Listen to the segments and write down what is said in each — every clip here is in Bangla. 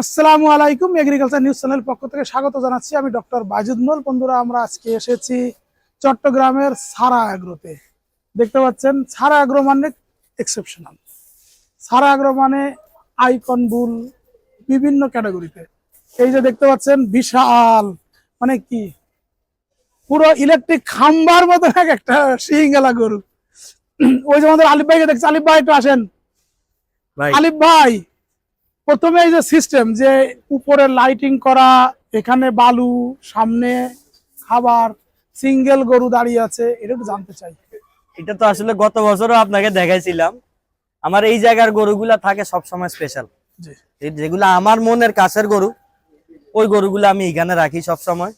আসসালামু আলাইকুম এগ্রিকালচার নিউজ চ্যানেল পক্ষ থেকে স্বাগত জানাচ্ছি আমি ডক্টর বাজিদ মোল বন্ধুরা আমরা আজকে এসেছি চট্টগ্রামের সারা আগ্রোতে। দেখতে পাচ্ছেন সারা অ্যাগ্রো মানে এক্সেপশনাল সারা অ্যাগ্রো মানে আইকন বুল বিভিন্ন ক্যাটাগরিতে এই যে দেখতে পাচ্ছেন বিশাল মানে কি? পুরো ইলেকট্রিক খাম্বার মতো এক একটা সিঙ্গেলা গরু। ওই যে আমাদের আলিফ ভাইকে দেখছি আলিফ ভাই একটু আসেন। আলিফ ভাই প্রথমে এই যে সিস্টেম যে উপরে লাইটিং করা এখানে বালু সামনে খাবার সিঙ্গেল গরু দাঁড়িয়ে আছে এটা একটু জানতে চাই। এটা তো আসলে গত বছরও আপনাকে দেখাইছিলাম। আমার এই জায়গার গরুগুলা থাকে সবসময় স্পেশাল যেগুলা আমার মনের কাছের গরু ওই গরুগুলা আমি এখানে রাখি সব সময়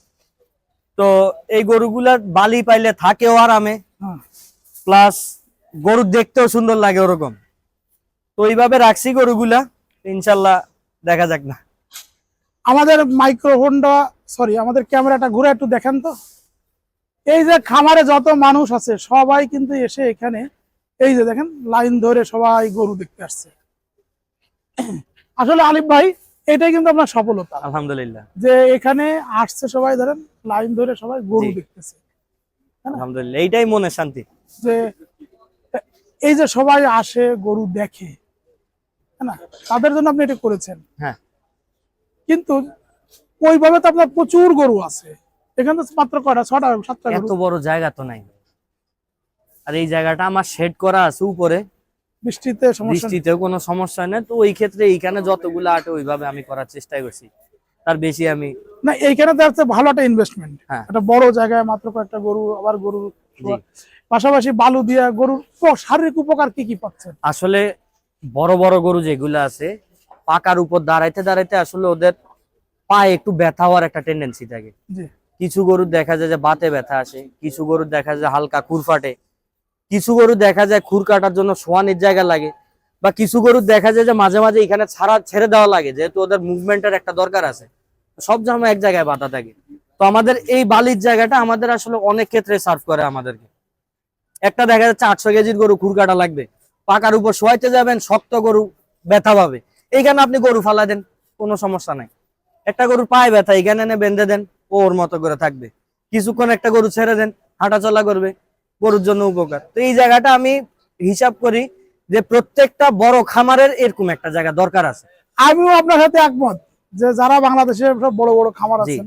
তো এই গরুগুলা বালি পাইলে থাকেও আরামে। প্লাস গরু দেখতেও সুন্দর লাগে ওরকম। তো এইভাবে রাখছি গরুগুলা। ইনশাল্লাহ দেখা যাক না। আমাদের মাইক্রোফোনটা সরি আমাদের ক্যামেরাটা ঘুরে একটু দেখেন তো। এই যে খামারে যত মানুষ আছে সবাই কিন্তু এসে এখানে এই যে দেখেন লাইন ধরে সবাই গরু দেখতে আসছে। আসলে আলিফ ভাই এটাই কিন্তু আপনার সফলতা। আলহামদুলিল্লাহ। যে এখানে আসছে সবাই ধরেন লাইন ধরে সবাই গরু। দেখতেছে। আলহামদুলিল্লাহ এইটাই মনে শান্তি। যে এই যে সবাই আসে গরু দেখে হ্যাঁ না? তাদের জন্য আপনি এটা করেছেন। হ্যাঁ। কিন্তু ওইভাবে তো আপনার প্রচুর গরু আছে। এখানে তো মাত্র কয়টা? ছটা সাতটা এত বড় জায়গা তো নাই। আর এই জায়গাটা আমার শেড করা আছে উপরে। বৃষ্টিতে সমস্যা নেই। কোনো সমস্যা নেই। তো ওই ক্ষেত্রে এইখানে যতগুলো আটে ওইভাবে আমি করার চেষ্টা করছি। তার বেশি আমি না এইখানে তো হচ্ছে ভালো একটা ইনভেস্টমেন্ট হ্যাঁ। একটা বড় জায়গায় মাত্র কয়েকটা গরু আবার গরু পাশাপাশি বালু দিয়ে গরুর শারীরিক উপকার কি কি পাচ্ছেন? আসলে বড় বড় গরু যেগুলো আছে পাকার উপর দাঁড়াইতে দাঁড়াইতে আসলে ওদের পায়ে একটু ব্যথা হওয়ার একটা টেন্ডেন্সি থাকে। কিছু গরুর দেখা যায় যে বাতে ব্যথা আসে কিছু গরুর দেখা যায় হালকা খুর ফাটে কিছু গরু দেখা যায় খুর কাটার জন্য সোয়ানের জায়গা লাগে বা কিছু গরুর দেখা যায় যে মাঝে মাঝে এখানে ছাড়া ছেড়ে দেওয়া লাগে যেহেতু ওদের মুভমেন্টের একটা দরকার আছে। সব জামা এক জায়গায় বাধা থাকে। তো আমাদের এই বালির জায়গাটা আমাদের আসলে অনেক ক্ষেত্রে সার্ভ করে আমাদেরকে। একটা দেখা যাচ্ছে আটশো কেজির গরু খুর কাটা লাগবে। পাকার উপর শোয়াইতে যাবেন শক্ত গরু ব্যথা পাবে। এইখানে আপনি গরু ফালা দেন কোনো সমস্যা নাই। একটা গরুর পায়ে ব্যথা এখানে এনে বেঁধে দেন ও ওর মতো করে থাকবে। কিছুক্ষণ একটা গরু ছেড়ে দেন হাঁটাচলা করবে গরুর জন্য উপকার। তো এই জায়গাটা আমি হিসাব করি যে প্রত্যেকটা বড় খামারের এরকম একটা জায়গা দরকার আছে। আমিও আপনার সাথে একমত যে যারা বাংলাদেশে সব বড় বড় খামার জি। আছেন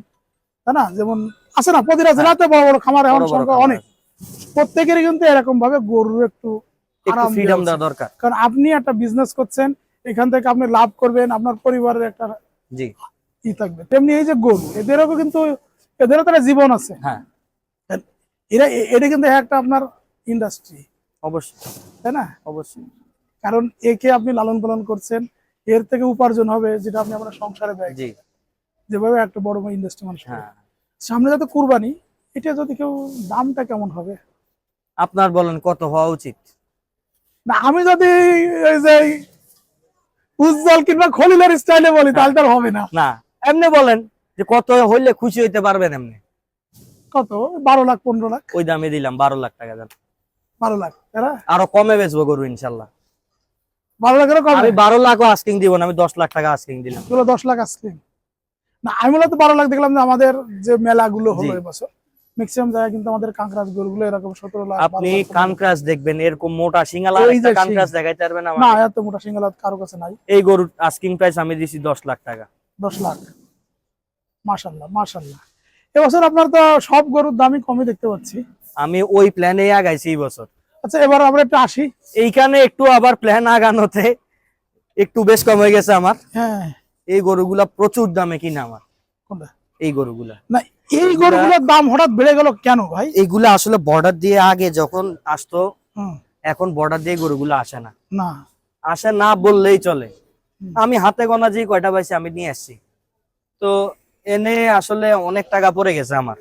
তাই না? যেমন আছে না প্রতিটা জেলাতে বড় বড় খামার এখন খামার অনেক। আছে। প্রত্যেকেরই কিন্তু এরকম ভাবে গরুর একটু একটু ফ্রিডম দেওয়া দরকার। কারণ আপনি একটা বিজনেস করছেন এখান থেকে আপনি লাভ করবেন আপনার পরিবারের একটা জি। ই থাকবে। তেমনি এই যে গরু এদেরও কিন্তু এদেরও তো জীবন আছে। হ্যাঁ। এরা এটা কিন্তু একটা আপনার ইন্ডাস্ট্রি অবশ্যই। তাই না? অবশ্যই। কারণ একে আপনি লালন পালন করছেন এর থেকে উপার্জন হবে যেটা আপনি আপনার সংসারে ব্যয় জি। যেভাবে একটা বড় ইন্ডাস্ট্রি মানুষ হ্যাঁ। সামনে যাতে কুরবানি এটা যদি কেউ দামটা কেমন হবে? আপনার বলেন কত হওয়া উচিত? না আমি যদি এই যে উজ্জ্বল কিংবা খলিলের স্টাইলে বলি তাহলে তার হবে না। না। এমনি বলেন। যে কত হইলে খুশি হইতে পারবেন এমনি? কত? বারো লাখ পনেরো লাখ? ওই দামে দিলাম বারো লাখ টাকা দেন বারো লাখ আরও কমে বেচবো গরু ইনশাল্লাহ। বারো লাখেরও কম? আমি বারো লাখও আস্কিং দিব না আমি দশ লাখ টাকা আস্কিং দিলাম। দশ লাখ আস্কিং না আমি মূলত বারো লাখ দেখলাম যে আমাদের যে মেলাগুলো হলো। এবছর ম্যাক্সিমাম জায়গায় কিন্তু আমাদের গরুগুলো এরকম সতেরো লাখ আপনি 12 দেখবেন এরকম মোটা সিঙ্গালা দেখাইতে পারবেন না? এত মোটা সিঙ্গালা কারও কাছে নাই। এই গরুর আস্কিং প্রাইস আমি দিছি দশ লাখ টাকা। দশ লাখ। মাশাল্লাহ মাশাল্লাহ। এবছর আপনার তো সব গরুর দামই কমই দেখতে পাচ্ছি। আমি ওই প্ল্যানে আগাইছি এই বছর। আচ্ছা এবার আমরা একটু আসি। এইখানে একটু আবার প্ল্যান আগানোতে একটু বেশ কম হয়ে গেছে আমার। হ্যাঁ। এই গরুগুলা প্রচুর দামে কিনা আমার। এই গরুগুলা। না এই গরুগুলোর দাম হঠাৎ বেড়ে গেল কেন ভাই? এইগুলা আসলে বর্ডার দিয়ে আগে যখন আসতো এখন বর্ডার দিয়ে গরুগুলো আসে না। না। আসে না বললেই চলে। আমি হাতে গোনা যে কয়টা পাইছি আমি নিয়ে আসছি। তো এনে আসলে অনেক টাকা পড়ে গেছে আমার।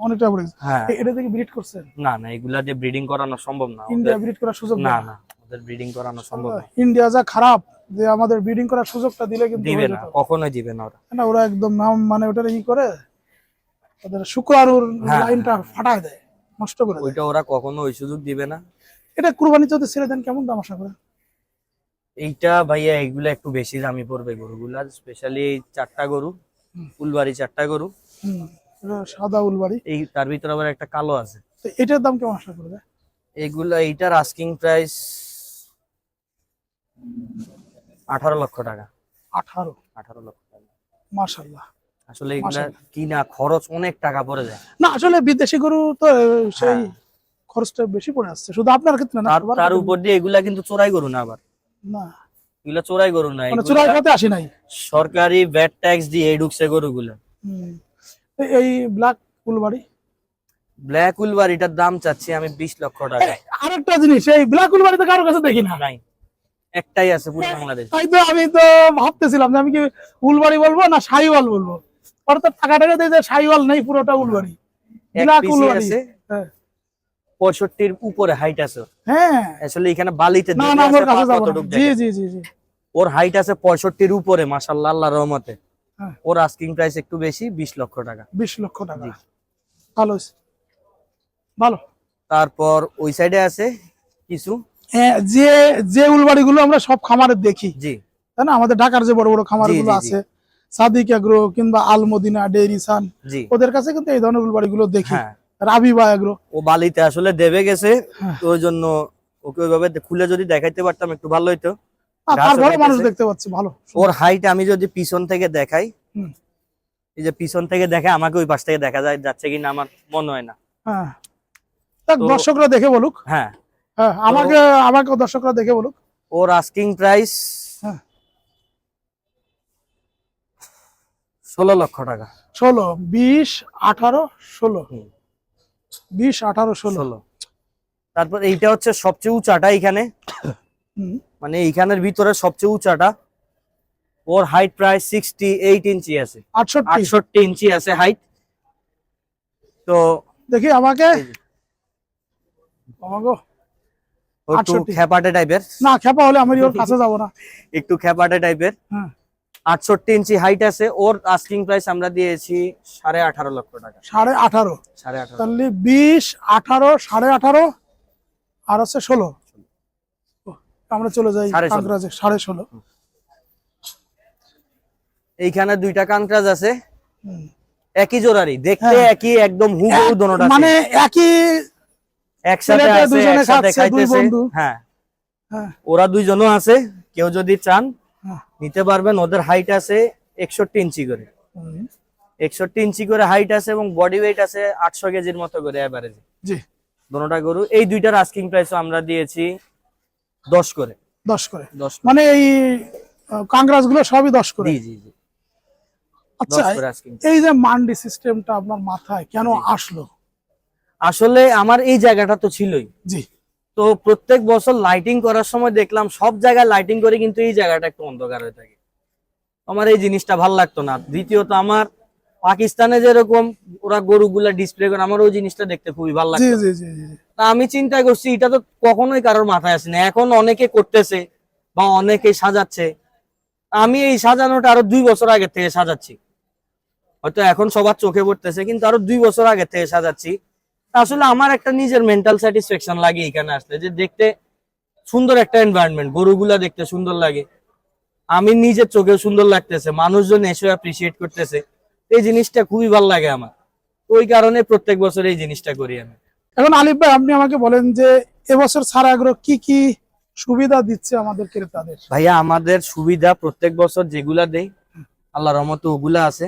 অনেকটা বেড়ে গেছে। হ্যাঁ। এটা থেকে ব্রিড করছেন? না না এগুলা দিয়ে ব্রিডিং করানো সম্ভব না। ইন্ডিয়া ব্রিড করার সুযোগ না না ওদের ব্রিডিং করানো সম্ভব না। ইন্ডিয়া যা খারাপ যে আমাদের ব্রিডিং করার সুযোগটা দিলে কিন্তু দিবে না কখনোই দিবে না ওরা। না ওরা একদম নাম- মানে ওটা ই করে ওদের শুক্রাণুর হ্যাঁ। লাইনটা ফাটায় দেয় নষ্ট করে ওইটা ওরা কখনো ওই সুযোগ দিবে না। এটা কুরবানি যদি ছেড়ে দেন কেমন দাম আশা করেন? এইটা ভাইয়া এইগুলা একটু বেশি দামি পড়বে গরুগুলা স্পেশালি চারটা গরু হুম। ফুলবাড়ি চারটা গরু। সাদা উলবাড়ি। এই তার ভিতরে আবার একটা কালো আছে। তো এটার দাম কেমন আশা করবে? এইগুলা এইটার আস্কিং প্রাইস আঠারো লক্ষ টাকা। আঠারো। আঠারো লক্ষ টাকা। মার্শাল্লাহ আসলে এগুলা কিনা খরচ অনেক টাকা পড়ে যায়। না আসলে বিদেশি গরু তো সেই হ্যাঁ। খরচটা বেশি পড়ে আসছে। শুধু আপনার ক্ষেত্রে না তার। উপর দিয়ে এগুলা কিন্তু চোরাই গরু না আবার। না। এগুলা চোরাই গরু না মানে চূড়ায় পথে আসি নাই। সরকারি ভ্যাট ট্যাক্স দিয়ে ঢুকছে গরুগুলা। এই ব্ল্যাক উলবাড়ি? ব্ল্যাক উলবারিটার দাম চাচ্ছি আমি বিশ লক্ষ টাকা। আরেকটা জিনিস এই ব্ল্যাক উলবাড়িতে কারোর কাছে দেখি না? নাই। একটাই আছে পুরো বাংলাদেশ। তাই তো আমি তো ভাবতেছিলাম যে আমি কি উলবাড়ি বলব না সাইওয়াল বলব? টাকা দিয়ে যে সাইওয়াল নেই পুরোটা উলবাড়ি। ব্ল্যাক উলবাড়ি। হ্যাঁ। পঁয়ষট্টির উপরে হাইট আছে। হ্যাঁ। আসলে এখানে বালিতে না না আমার কাছে পা যাব না। কতটুক জি জি জি জি। ওর হাইট আছে পঁয়ষট্টির উপরে মাসাল্লাহ আল্লাহ রহমতে। হ্যাঁ। ওর আস্কিং প্রাইস একটু বেশি বিশ লক্ষ টাকা। বিশ লক্ষ টাকা। ভালো ভালো। তারপর ওই সাইডে আছে কিছু? হ্যাঁ, যে যে উলবাড়ি গুলো আমরা সব খামারে দেখি। জি। তাই না? আমাদের ঢাকার যে বড় বড় খামার। আছে। সাদিক এগ্রো কিংবা আলমদিনা ডেইরি সান ওদের কাছে কিন্তু এই ধরনের উলবাড়ি গুলো দেখি। হ্যাঁ। রাবিবা এগ্রো ও বালিতে আসলে দেবে গেছে হ্যাঁ। ওই জন্য ওকে ওইভাবে খুলে যদি দেখাইতে পারতাম একটু ভালো হইতো। তারপরে মানুষ দেখতে পাচ্ছে ভালো। ওর হাইট আমি যদি পিছন থেকে দেখাই। এই যে পিছন থেকে দেখে আমাকে ওই পাশ থেকে দেখা যায় যাচ্ছে কিনা আমার মনে হয় না। হ্যাঁ। দর্শকরা দেখে বলুক। হ্যাঁ। হ্যাঁ আমাকে আমাকে দর্শকরা দেখে বলুক। ওর আস্কিং প্রাইস ষোলো লক্ষ টাকা। ষোলো বিশ আঠারো ষোলো। বিশ আঠারো ষোলো। তারপর এইটা হচ্ছে সবচেয়ে উঁচাটা এখানে মানে এইখানের ভিতরে সবচেয়ে উঁচাটা। ওর হাইট প্রায় সিক্সটি এইট ইঞ্চি আছে। আটষট্টি। ইঞ্চি আছে হাইট তো দেখি আমাকে। খেপাটে টাইপের না খেপা হলে আমি ওর কাছে যাব না। একটু খেপাটে টাইপের হ্যাঁ। আটষট্টি ইঞ্চি হাইট আছে। ওর আস্কিং প্রাইস আমরা দিয়েছি সাড়ে আঠারো লক্ষ টাকা। সাড়ে আঠারো। সাড়ে আঠারো। তাহলে বিশ আঠারো সাড়ে আঠারো আর হচ্ছে ষোলো। আমরা চলে যাই সাড়ে ষোলো। সাড়ে ষোলো। এইখানে দুইটা কানক্রাজ আছে। একই জোড়ারি দেখতে হ্যাঁ। একই একদম হুবহু দোনোটা মানে একই একসাথে আছে একসাথে খাইতেছে হ্যাঁ। হ্যাঁ। ওরা দুইজনও আছে কেউ যদি চান। নিতে পারবেন ওদের হাইট আছে একষট্টি ইঞ্চি করে। একষট্টি ইঞ্চি করে হাইট আছে এবং বডি ওয়েট আছে আটশো কেজির মতো করে এভারেজ জি। দোনোটা গরু এই দুইটার আস্কিং প্রাইস আমরা দিয়েছি দশ করে। দশ করে। দশ মানে এই কাংগ্রাসগুলো সবই দশ করে? জি জি জি। আচ্ছা এই যে মান্ডি সিস্টেমটা আপনার মাথায় কেন আসলো? আসলে আমার এই জায়গাটা তো ছিলই। জি। তো প্রত্যেক বছর লাইটিং করার সময় দেখলাম সব জায়গায় লাইটিং করে কিন্তু এই জায়গাটা একটু অন্ধকার হয়ে থাকে। আমার এই জিনিসটা ভালো লাগতো না। দ্বিতীয়ত আমার পাকিস্তানে যেরকম ওরা গরুগুলা ডিসপ্লে করে আমার ওই জিনিসটা দেখতে খুবই ভালো জি তা আমি চিন্তা করছি এটা তো কখনোই কারোর মাথায় আসে না। এখন অনেকে করতেছে বা অনেকে সাজাচ্ছে। আমি এই সাজানোটা আরও দুই বছর আগে থেকে সাজাচ্ছি। হয়তো এখন সবার চোখে পড়তেছে কিন্তু আরও দুই বছর আগে থেকে সাজাচ্ছি। আসলে আমার একটা নিজের মেন্টাল স্যাটিসফ্যাকশন লাগে এখানে আসলে যে দেখতে সুন্দর একটা এনভায়রনমেন্ট গরুগুলা দেখতে সুন্দর লাগে। আমি নিজের চোখে সুন্দর লাগতেছে মানুষজন এসে অ্যাপ্রিসিয়েট করতেছে। এই জিনিসটা খুবই ভালো লাগে আমার। ওই কারণে প্রত্যেক বছর এই জিনিসটা করি আমি। এখন আলিফ ভাই আপনি আমাকে বলেন যে এবছর ছাড়া আগ্রহ কি কি সুবিধা দিচ্ছে আমাদের ক্রেতাদের? ভাইয়া আমাদের সুবিধা প্রত্যেক বছর যেগুলা দেই আল্লাহ রহমতে ওগুলা আছে।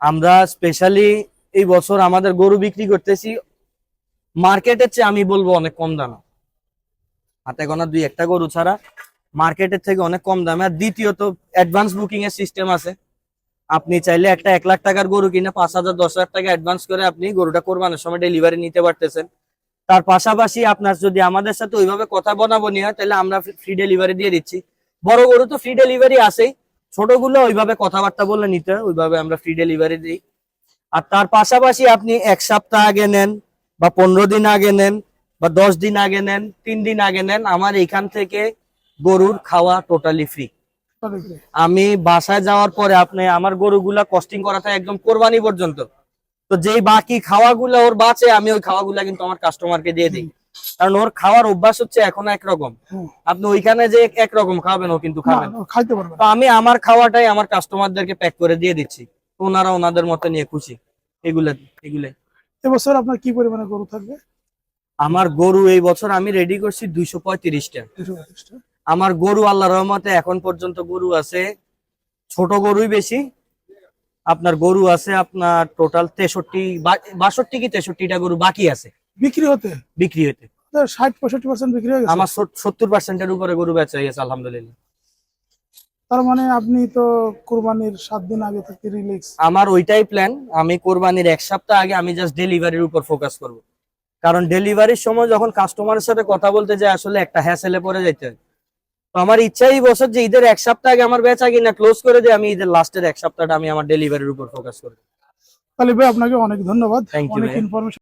আমরা স্পেশালি এই বছর আমাদের গরু বিক্রি করতেছি মার্কেটের চেয়ে আমি বলব অনেক কম দামে। হাতে গোনা দুই একটা গরু ছাড়া মার্কেটের থেকে অনেক কম দামে। আর দ্বিতীয়ত অ্যাডভান্স বুকিং এর সিস্টেম আছে। আপনি চাইলে একটা এক লাখ টাকার গরু কিনে পাঁচ হাজার, দশ হাজার টাকা অ্যাডভান্স করে আপনি গরুটা কোরবানের সময় ডেলিভারি নিতে পারতেছেন। তার পাশাপাশি আপনার যদি আমাদের সাথে ওইভাবে কথা বনাবনি হয়, তাহলে আমরা ফ্রি ডেলিভারি দিয়ে দিচ্ছি। বড় গরু তো ফ্রি ডেলিভারি আসেই ছোটগুলো ওইভাবে কথাবার্তা বলে নিতে হয়, ওইভাবে আমরা ফ্রি ডেলিভারি দিই। আর তার পাশাপাশি আপনি এক সপ্তাহ আগে নেন বা পনেরো দিন আগে নেন বা দশ দিন আগে নেন তিন দিন আগে নেন আমার এখান থেকে গরুর খাওয়া টোটালি ফ্রি আমি বাসায় যাওয়ার পরে আপনি আমার গরুগুলা কস্টিং করা থাকে একদম কোরবানি পর্যন্ত। তো যেই বাকি খাওয়াগুলা ওর বাঁচে আমি ওই খাওয়াগুলা কিন্তু আমার কাস্টমারকে দিয়ে দিই। কারণ ওর খাওয়ার অভ্যাস হচ্ছে এখন একরকম। আপনি ওইখানে যে একরকম খাবেন ও কিন্তু খাবেন। তো আমি আমার খাওয়াটাই আমার কাস্টমারদেরকে প্যাক করে দিয়ে দিচ্ছি। ওনারা ওনাদের মতো নিয়ে খুশি। এগুলা এগুলাই। এবছর আপনার কি পরিমাণে গরু থাকবে? আমার গরু এই বছর আমি রেডি করছি দুইশো পঁয়ত্রিশটা। আমার গরু আল্লাহ রহমতে এখন পর্যন্ত গরু আছে ছোট গরুই বেশি। আপনার গরু আছে আপনার টোটাল তেষট্টি বাষট্টি কি তেষট্টিটা গরু বাকি আছে। বিক্রি হতে? বিক্রি হতে। ষাট পঁয়ষট্টি পার্সেন্ট বিক্রি হয়ে গেছে? আমার সত্তর পার্সেন্টের উপরে গরু বেচা হয়ে গেছে আলহামদুলিল্লাহ। তার মানে আপনি তো কুরবানির সাত দিন আগে থেকে রিলিক্স আমার ওইটাই প্ল্যান আমি কোরবানির এক সপ্তাহ আগে আমি জাস্ট ডেলিভারির উপর ফোকাস করব। কারণ ডেলিভারির সময় যখন কাস্টমারের সাথে কথা বলতে যাই আসলে একটা হ্যাসেলে পড়ে যাইতে হয়। তো আমার ইচ্ছা এই বছর যে ঈদের এক সপ্তাহ আগে আমার বেচা কিনা ক্লোজ করে দিয়ে আমি ঈদের লাস্টের এক সপ্তাহটা আমি আমার ডেলিভারির উপর ফোকাস করব। তাহলে ভাই আপনাকে অনেক ধন্যবাদ। You, অনেক ইনফরমেশন